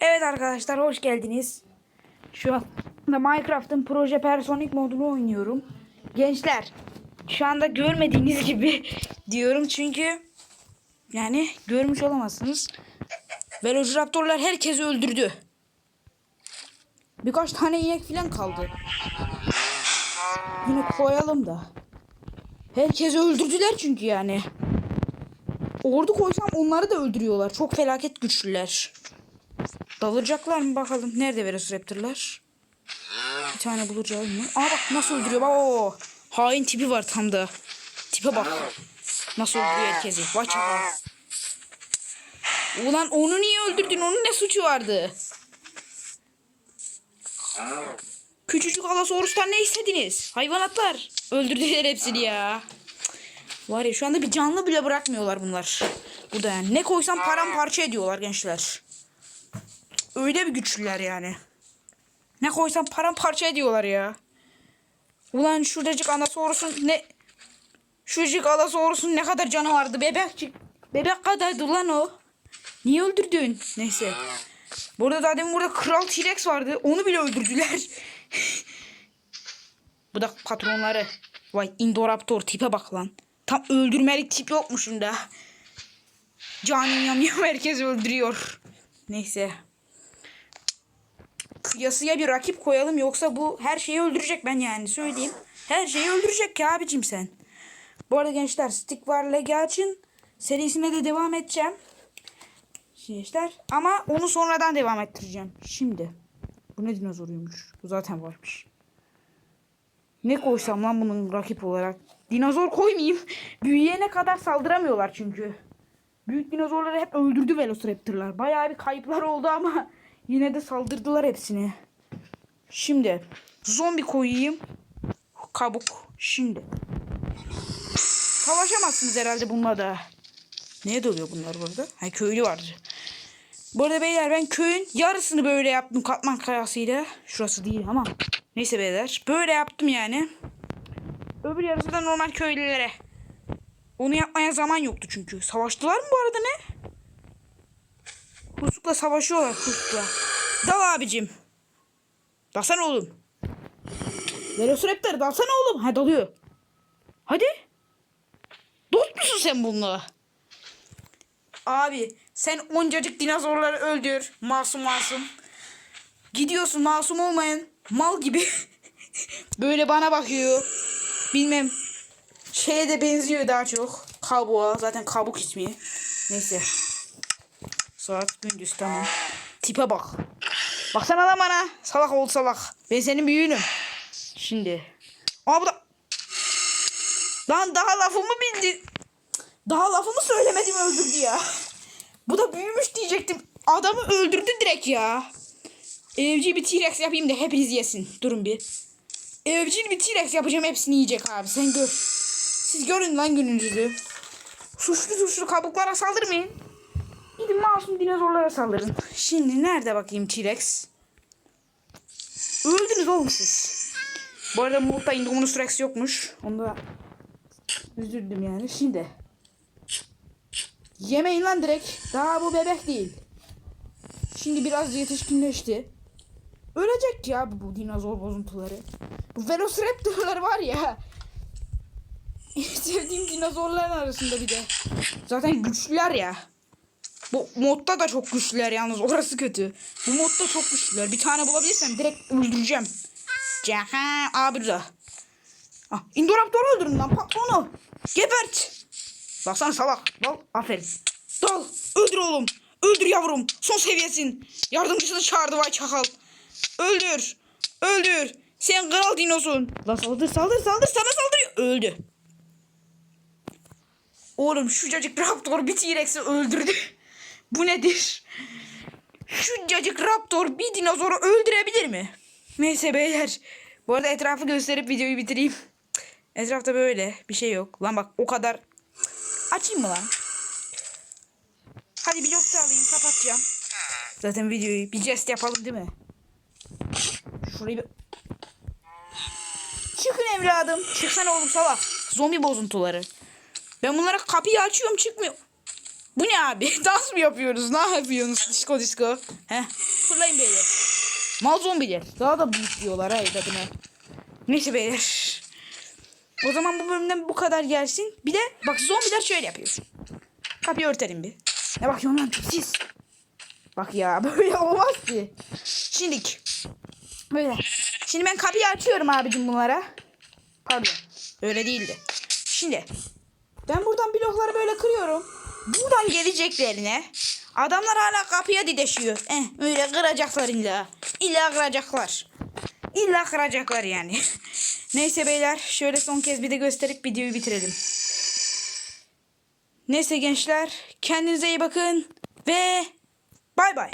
Evet arkadaşlar hoş geldiniz. Şu anda Minecraft'ın proje personik modunu oynuyorum. Gençler şu anda görmediğiniz gibi diyorum çünkü yani görmüş olamazsınız. Velociraptorlar herkesi öldürdü. Birkaç tane inek falan kaldı. Yine koyalım da. Herkesi öldürdüler çünkü yani. Ordu koysam onları da öldürüyorlar. Çok felaket güçlüler. Dalacaklar mı bakalım. Nerede Velociraptorlar? Bir tane bulacağım mı? Aa bak nasıl öldürüyor. Bak o hain tipi var tam da. Tipe bak. Nasıl öldürüyor herkesi. Vay çakal. Ulan onu niye öldürdün? Onun ne suçu vardı? Küçücük Allosaurus'tan ne istediniz? Hayvanatlar. Öldürdüler hepsini ya. Var ya şu anda bir canlı bile bırakmıyorlar bunlar. Burada yani. Ne koysam paramparça ediyorlar gençler. Öyle bir güçlüler yani. Ne koysam paramparça ediyorlar ya. Ulan şuradacık anasaurus'un ne... Şuradacık anasaurus'un ne kadar canı vardı bebekçik. Bebek kadardı lan o. Niye öldürdün? Neyse. Burada daha burada kral T-Rex vardı. Onu bile öldürdüler. Bu da patronları. Vay Indoraptor tipe bak lan. Tam öldürmelik tip yokmuşum da. Canin yam yam herkes öldürüyor. Neyse. Kıyasıya bir rakip koyalım yoksa bu her şeyi öldürecek ben yani söyleyeyim. Her şeyi öldürecek ki abicim sen. Bu arada gençler Stick var Legaç'ın serisine de devam edeceğim. Gençler ama onu sonradan devam ettireceğim. Şimdi. Bu ne dinozoruymuş? Bu zaten varmış. Ne koysam lan bunun rakip olarak? Dinozor koymayayım. Büyüyene kadar saldıramıyorlar çünkü. Büyük dinozorları hep öldürdü Velociraptor'lar. Bayağı bir kayıplar oldu ama yine de saldırdılar hepsini. Şimdi zombi koyayım. Kabuk. Şimdi. Savaşamazsınız herhalde bununla da. Neye doluyor bunlar burada? Ha köylü vardı. Bu arada beyler ben köyün yarısını böyle yaptım katman kayasıyla. Şurası değil ama. Neyse beyler. Böyle yaptım yani. Öbür yarısı da normal köylülere. Onu yapmaya zaman yoktu çünkü. Savaştılar mı bu arada ne? Kursukla savaşıyorlar kursukla. Dal abicim. Dalsana oğlum. Velociraptor dalsana oğlum. Ha dalıyor. Hadi. Dost musun sen bununla? Abi sen oncacık dinozorları öldür. Masum masum. Gidiyorsun masum olmayan mal gibi. Böyle bana bakıyor. Bilmem. Şeye de benziyor daha çok. Kabuğa. Zaten kabuk ismi. Neyse. Saat gündüz tamam. Tipe bak. Baksana lan bana. Salak ol salak. Ben senin büyüğünüm. Şimdi. Aa bu da. Lan daha lafımı bildi. Daha lafımı söylemedim öldürdü ya. Bu da büyümüş diyecektim. Adamı öldürdü direkt ya. Evcil bir T-Rex yapayım da hepiniz yesin. Durun bir. Evcil bir T-Rex yapacağım hepsini yiyecek abi. Sen gör. Siz görün lan gününüzü. Suçlu suçlu kabuklara saldırmayın. Gidin masum dinozorlara saldırın. Şimdi nerede bakayım T-Rex? Öldünüz oğlum siz. Bu arada Multa Indominus Rex yokmuş. Onu da üzüldüm yani. Şimdi. Yemeyin lan direkt. Daha bu bebek değil. Şimdi biraz yetişkinleşti. Ölecek ya bu, bu dinozor bozuntuları. Bu Velociraptorlar var ya. Sevdiğim dinozorların arasında bir de. Zaten güçlüler ya. Bu modda da çok güçlüler yalnız orası kötü. Bu modda çok güçlüler. Bir tane bulabilirsem direkt öldüreceğim. Caha abi burada. Ah, Indoraptor'u öldürün lan patronu. Gebert. Baksana salak. Dal. Aferin. Dal. Öldür oğlum. Öldür yavrum. Son seviyesin. Yardımcısını çağırdı vay çakal. Öldür. Öldür. Sen kral dinosun. Lan saldır saldır saldır sana saldırıyor. Öldü. Oğlum şu cacık raptor bir T-Rex'i öldürdü. Bu nedir? Şu cacık raptor bir dinozoru öldürebilir mi? Neyse beyler. Bu arada etrafı gösterip videoyu bitireyim. Etrafta böyle bir şey yok. Lan bak o kadar. Açayım mı lan? Hadi bir nokta alayım kapatacağım. Zaten videoyu bir jest yapalım değil mi? Şurayı bir... Çıkın evladım. Çıksana oğlum salak. Zombi bozuntuları. Ben bunlara kapıyı açıyorum çıkmıyor. Bu ne abi? Dans mı yapıyoruz? Ne yapıyorsunuz? Disco disco. Heh. Fırlayın beyler. Mal zombiler. Daha da büyük diyorlar ha adına. Neyse beyler. O zaman bu bölümden bu kadar gelsin. Bir de bak zombiler şöyle yapıyor. Kapıyı örtelim bir. Ne bakıyorsun lan tipsiz. Bak ya böyle olmaz ki. Şimdilik. Böyle. Şimdi ben kapıyı açıyorum abicim bunlara. Pardon. Öyle değildi. Şimdi. Ben buradan blokları böyle kırıyorum. Buradan geleceklerine. Adamlar hala kapıya dideşiyor. Eh, öyle kıracaklar illa. İlla kıracaklar. İlla kıracaklar yani. Neyse beyler şöyle son kez bir de gösterip videoyu bitirelim. Neyse gençler kendinize iyi bakın ve bay bay.